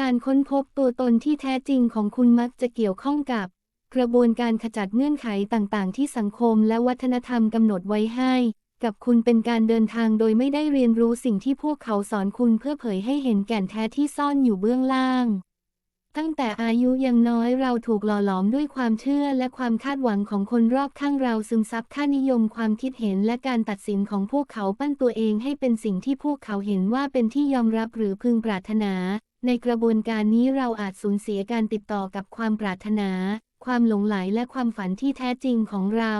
การค้นพบตัวตนที่แท้จริงของคุณมักจะเกี่ยวข้องกับ กระบวนการขจัดเงื่อนไขต่างๆ ที่สังคมและวัฒนธรรมกำหนดไว้ให้ กับคุณเป็นการเดินทางโดยไม่ได้เรียนรู้สิ่งที่พวกเขาสอนคุณเพื่อเผยให้เห็นแก่นแท้ที่ซ่อนอยู่เบื้องล่าง ตั้งแต่อายุยังน้อยเราถูกหล่อหลอมด้วยความเชื่อและความคาดหวังของคนรอบข้างเราซึมซับค่านิยมความคิดเห็นและการตัดสินของพวกเขาปั้นตัวเองให้เป็นสิ่งที่พวกเขาเห็นว่าเป็นที่ยอมรับหรือพึงปรารถนา ในกระบวนการนี้เราอาจสูญเสียการติดต่อกับความปรารถนา ความหลงไหลและความฝันที่แท้จริงของเรา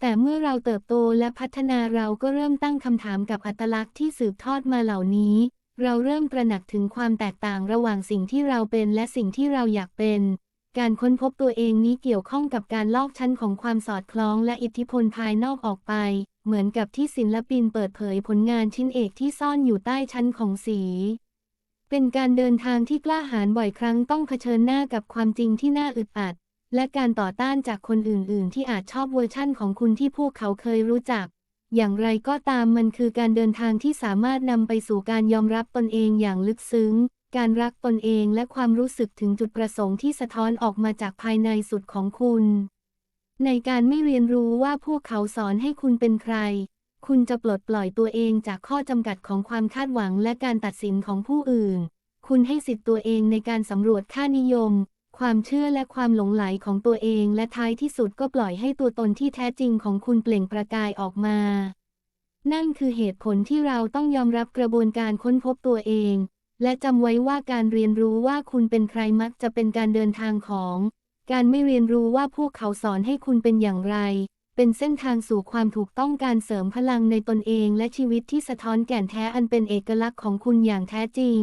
แต่เมื่อเราเติบโตและพัฒนาเราก็เริ่มตั้งคำถามกับอัตลักษณ์ที่สืบทอดมาเหล่านี้ เราเริ่มตระหนักถึงความแตกต่างระหว่างสิ่งที่เราเป็นและสิ่งที่เราอยากเป็น การค้นพบตัวเองนี้เกี่ยวข้องกับการลอกชั้นของความสอดคล้องและอิทธิพลภายนอกออกไป เหมือนกับที่ศิลปินเปิดเผยผลงานชิ้นเอกที่ซ่อนอยู่ใต้ชั้นของสี เป็นการเดินทางที่กล้าหาญบ่อยครั้งต้องเผชิญหน้ากับความจริงที่น่าอึดอัด และการต่อต้านจากคนอื่น ๆ ที่อาจชอบเวอร์ชั่นของคุณที่พวกเขาเคยรู้จัก อย่างไรก็ตามมันคือการเดินทางที่สามารถนำไปสู่การยอมรับตนเองอย่างลึกซึ้ง การรักตนเองและความรู้สึกถึงจุดประสงค์ที่สะท้อนออกมาจากภายในสุดของคุณ ในการไม่เรียนรู้ว่าพวกเขาสอนให้คุณเป็นใคร คุณจะปลดปล่อยตัวเองจากข้อจำกัดของความคาดหวังและการตัดสินของผู้อื่น คุณให้สิทธิ์ตัวเองในการสำรวจค่านิยม ความเชื่อและความหลงไหลของตัวเอง และท้ายที่สุดก็ปล่อยให้ตัวตนที่แท้จริงของคุณเปล่งประกายออกมา นั่นคือเหตุผลที่เราต้องยอมรับกระบวนการค้นพบตัวเอง และจำไว้ว่าการเรียนรู้ว่าคุณเป็นใครมักจะเป็นการเดินทางของ การไม่เรียนรู้ว่าพวกเขาสอนให้คุณเป็นอย่างไร เป็นเส้นทางสู่ความถูกต้องการเสริมพลังในตนเองและชีวิตที่สะท้อนแก่นแท้อันเป็นเอกลักษณ์ของคุณอย่างแท้จริง